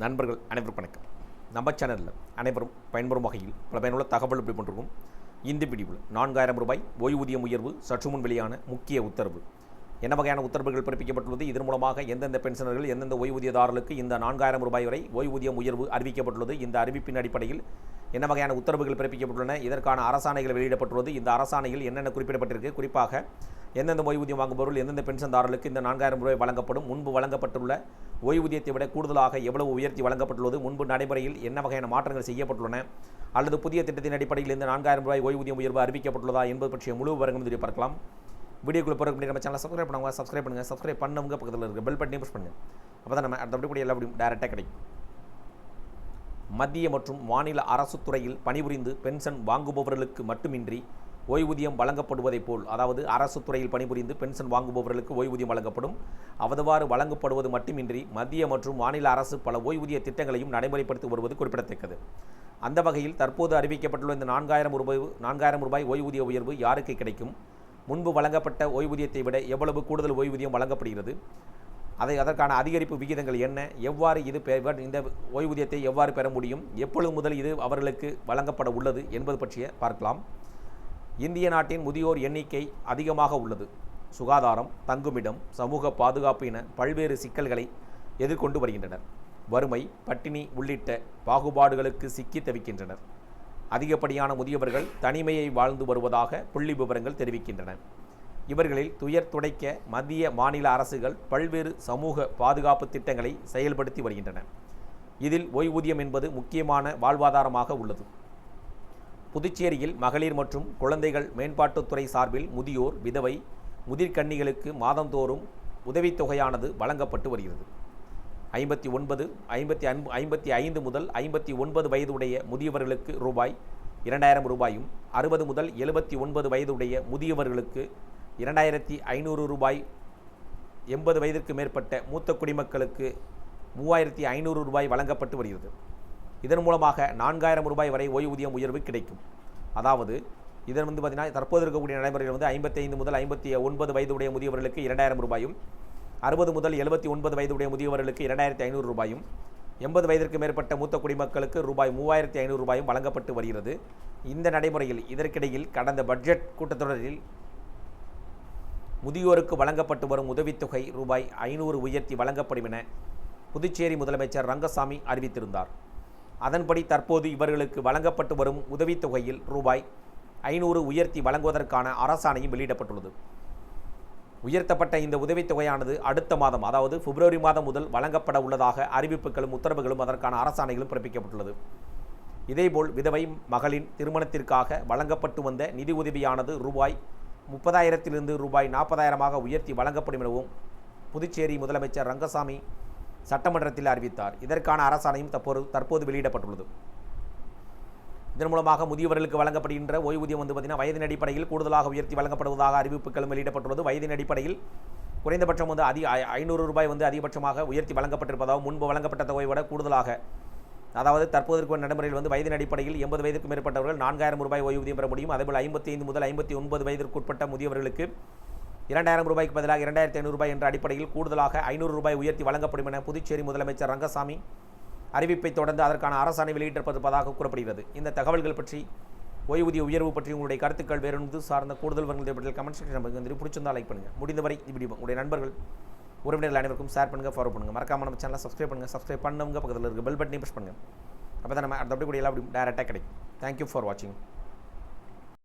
நண்பர்கள் அனைவரும் வணக்கம். நம்ம சேனலில் அனைவரும் பயன்பெறும் வகையில் பல பயனுள்ள தகவல் இப்படி பண்ணிருக்கோம் இந்த பிடிவில் நான்காயிரம் ரூபாய் ஓய்வூதியம் உயர்வு சற்று முன் வெளியான முக்கிய உத்தரவு. என்ன வகையான உத்தரவுகள் பிறப்பிக்கப்பட்டுள்ளது? இதன் மூலமாக எந்தெந்த பென்ஷனர்கள் எந்தெந்த ஓய்வூதியதாரர்களுக்கு இந்த நான்காயிரம் ரூபாய் வரை ஓய்வூதியம் உயர்வு அறிவிக்கப்பட்டுள்ளது? இந்த அறிவிப்பின் அடிப்படையில் என்ன வகையான உத்தரவுகள் பிறப்பிக்கப்பட்டுள்ளன? இதற்கான அரசாணைகள் வெளியிடப்பட்டுள்ளது. இந்த அரசாணையில் என்னென்ன குறிப்பிடப்பட்டிருக்கு? குறிப்பாக எந்தெந்த ஓய்வூதியம் வாங்குபவர்கள் எந்தெந்த பென்ஷன்தாரர்களுக்கு இந்த நான்காயிரம் ரூபாய் வழங்கப்படும்? முன்பு வழங்கப்பட்டுள்ள ஓய்வூதியத்தை விட கூடுதலாக எவ்வளவு உயர்த்தி வழங்கப்பட்டுள்ளது? முன்பு நடைமுறையில் என்ன வகையான மாற்றங்கள் செய்யப்பட்டுள்ளன? அல்லது புதிய திட்டத்தின் அடிப்படையில் இந்த நான்காயிரம் ரூபாய் ஓய்வூதியம் உயர்வு அறிவிக்கப்பட்டுள்ளதா என்பது பற்றிய முழு விவரங்களும் தெரிய பார்க்கலாம். வீடியோக்குள்ள போகிற நம்ம சேனலை சப்ஸ்கிரைப் பண்ணுவாங்க சப்ஸ்கிரைப் பண்ணுங்கள் சப்ஸ்கிரைப் பண்ணவங்க பக்கத்தில் இருக்க பெல் பட்டனையும் புஷ் பண்ணுங்கள் அப்போ தான் நம்ம அடுத்தபடி எல்லா முடியும் டேரெக்டாக கிடைக்கும். மத்திய மற்றும் மாநில அரசு துறையில் பணிபுரிந்து பென்ஷன் வாங்குபவர்களுக்கு மட்டுமின்றி ஓய்வூதியம் வழங்கப்படுவதைப் போல் அதாவது அரசு துறையில் பணிபுரிந்து பென்ஷன் வாங்குபவர்களுக்கு ஓய்வூதியம் வழங்கப்படும். அவ்வாறு வழங்கப்படுவது மட்டுமின்றி மத்திய மற்றும் மாநில அரசு பல ஓய்வூதிய திட்டங்களையும் நடைமுறைப்படுத்தி வருவது குறிப்பிடத்தக்கது. அந்த வகையில் தற்போது அறிவிக்கப்பட்டுள்ள இந்த நான்காயிரம் ரூபாய் நான்காயிரம் ரூபாய் ஓய்வூதிய உயர்வு யாருக்கு கிடைக்கும்? முன்பு வழங்கப்பட்ட ஓய்வூதியத்தை விட எவ்வளவு கூடுதல் ஓய்வூதியம் வழங்கப்படுகிறது? அதை அதற்கான அதிகரிப்பு விகிதங்கள் என்ன? எவ்வாறு இது இந்த ஓய்வூதியத்தை எவ்வாறு பெற முடியும்? எப்பொழுது முதல் இது அவர்களுக்கு வழங்கப்பட உள்ளது என்பது பற்றிய பார்க்கலாம். இந்திய நாட்டின் முதியோர் எண்ணிக்கை அதிகமாக உள்ளது. சுகாதாரம் தங்குமிடம் சமூக பாதுகாப்பு என பல்வேறு சிக்கல்களை எதிர்கொண்டு வருகின்றனர். வறுமை பட்டினி உள்ளிட்ட பாகுபாடுகளுக்கு சிக்கி தவிக்கின்றனர். அதிகப்படியான முதியவர்கள் தனிமையை வாழ்ந்து வருவதாக புள்ளி விவரங்கள் தெரிவிக்கின்றன. இவர்களில் துயர் துடைக்க மத்திய மாநில அரசுகள் பல்வேறு சமூக பாதுகாப்பு திட்டங்களை செயல்படுத்தி வருகின்றன. இதில் ஓய்வூதியம் என்பது முக்கியமான வாழ்வாதாரமாக உள்ளது. புதுச்சேரியில் மகளிர் மற்றும் குழந்தைகள் மேம்பாட்டுத்துறை சார்பில் முதியோர் விதவை முதிர்கன்னிகளுக்கு மாதந்தோறும் உதவித்தொகையானது வழங்கப்பட்டு வருகிறது. ஐம்பத்தி ஒன்பது ஐம்பத்தி அன்பு ஐம்பத்தி ஐந்து முதல் ஐம்பத்தி ஒன்பது வயதுடைய முதியவர்களுக்கு ரூபாய் இரண்டாயிரம் ரூபாயும் அறுபது முதல் எழுபத்தி ஒன்பது வயதுடைய முதியவர்களுக்கு இரண்டாயிரத்தி ஐநூறு ரூபாய் எண்பது வயதிற்கு மேற்பட்ட மூத்த குடிமக்களுக்கு மூவாயிரத்தி ஐநூறு ரூபாய் வழங்கப்பட்டு வருகிறது. இதன் மூலமாக நான்காயிரம் ரூபாய் வரை ஓய்வூதியம் உயர்வு கிடைக்கும். அதாவது இதன் வந்து பார்த்தீங்கன்னா தற்போது இருக்கக்கூடிய நடைமுறையில் வந்து ஐம்பத்தைந்து முதல் ஐம்பத்தி ஒன்பது வயதுடைய முதியவர்களுக்கு இரண்டாயிரம் ரூபாயும் அறுபது முதல் எழுபத்தி ஒன்பது வயதுடைய முதியவர்களுக்கு இரண்டாயிரத்தி ஐநூறு ரூபாயும் எண்பது வயதிற்கு மேற்பட்ட மூத்த குடிமக்களுக்கு ரூபாய் மூவாயிரத்தி ஐநூறு ரூபாயும் வழங்கப்பட்டு வருகிறது. இந்த நடைமுறையில் இதற்கிடையில் கடந்த பட்ஜெட் கூட்டத்தொடரில் முதியோருக்கு வழங்கப்பட்டு வரும் உதவித்தொகை ரூபாய் ஐநூறு உயர்த்தி வழங்கப்படும் என புதுச்சேரி முதலமைச்சர் ரங்கசாமி அறிவித்திருந்தார். அதன்படி தற்போது இவர்களுக்கு வழங்கப்பட்டு வரும் உதவித்தொகையில் ரூபாய் ஐநூறு உயர்த்தி வழங்குவதற்கான அரசாணையும் வெளியிடப்பட்டுள்ளது. உயர்த்தப்பட்ட இந்த உதவித்தொகையானது அடுத்த மாதம் அதாவது பிப்ரவரி மாதம் முதல் வழங்கப்பட உள்ளதாக அறிவிப்புகளும் உத்தரவுகளும் அதற்கான அரசாணைகளும் பிறப்பிக்கப்பட்டுள்ளது. இதேபோல் விதவை மகளின் திருமணத்திற்காக வழங்கப்பட்டு வந்த நிதி உதவியானது ரூபாய் முப்பதாயிரத்திலிருந்து ரூபாய் நாற்பதாயிரமாக உயர்த்தி வழங்கப்படும் எனவும் புதுச்சேரி முதலமைச்சர் ரங்கசாமி சட்டமன்றத்தில் அறிவித்தார். இதற்கான அரசாணையும் தற்போது தற்போது வெளியிடப்பட்டுள்ளது. இதன் மூலமாக முதியவர்களுக்கு வழங்கப்படுகின்ற ஓய்வூதியம் வந்து பார்த்தீங்கன்னா வயதின் அடிப்படையில் கூடுதலாக உயர்த்தி வழங்கப்படுவதாக அறிவிப்புகளும் வெளியிடப்பட்டுள்ளது. வயதின் அடிப்படையில் குறைந்தபட்சம் வந்து அதிக ஐ- ஐநூறு ரூபாய் வந்து அதிகபட்சமாக உயர்த்தி வழங்கப்பட்டிருப்பதாகவும் முன்பு வழங்கப்பட்ட தொகையை விட கூடுதலாக அதாவது தற்போது நடைமுறையில் வந்து வயதின் அடிப்படையில் எண்பது வயதுக்கு மேற்பட்டவர்கள் நான்காயிரம் ரூபாய் ஓய்வூதியம் பெற முடியும். அதேபோல் ஐம்பத்தி ஐந்து முதல் ஐம்பத்தி ஒன்பது வயதிற்குட்பட்ட முதியவர்களுக்கு இரண்டாயிரம் ரூபாய்க்கு பதிலாக இரண்டாயிரத்தி ஐநூறு ரூபாய் என்ற அடிப்படையில் கூடுதலாக ஐநூறு ரூபாய் உயர்த்தி வழங்கப்படும் என புதுச்சேரி முதலமைச்சர் ரங்கசாமி அறிவிப்பை தொடர்ந்து அதற்கான அரசாணை வெளியிட்டிருப்பதாக கூறப்படுகிறது. இந்த தகவல்கள் பற்றி ஓய்வூதிய உயர்வு பற்றி உங்களுடைய கருத்துக்கள் வேறொன்று சார்ந்த கூடுதல் விவரங்கள் பற்றி கமெண்ட் செக்ஷன் நமக்கு வந்து பிடிச்சிருந்தால் லைக் பண்ணுங்கள் முடிந்தவரை இப்படி உங்களுடைய நண்பர்கள் உறவினர்கள் அனைவருக்கும் ஷேர் பண்ணுங்கள் ஃபாலோ பண்ணுங்கள் மறக்காம நம்ம சேனலை சப்ஸ்கிரைப் பண்ணுங்கள் சப்ஸ்கிரைப் பண்ணவங்க பக்கத்தில் இருக்க பெல் பட்டனையும் ப்ரெஸ் பண்ணுங்கள் அப்போ தான் நம்ம அடுத்தபடி அப்படி கூட எல்லாம் அப்படி டேரெக்டாக கிடைக்கும். தேங்க்யூ ஃபார் வாட்சிங்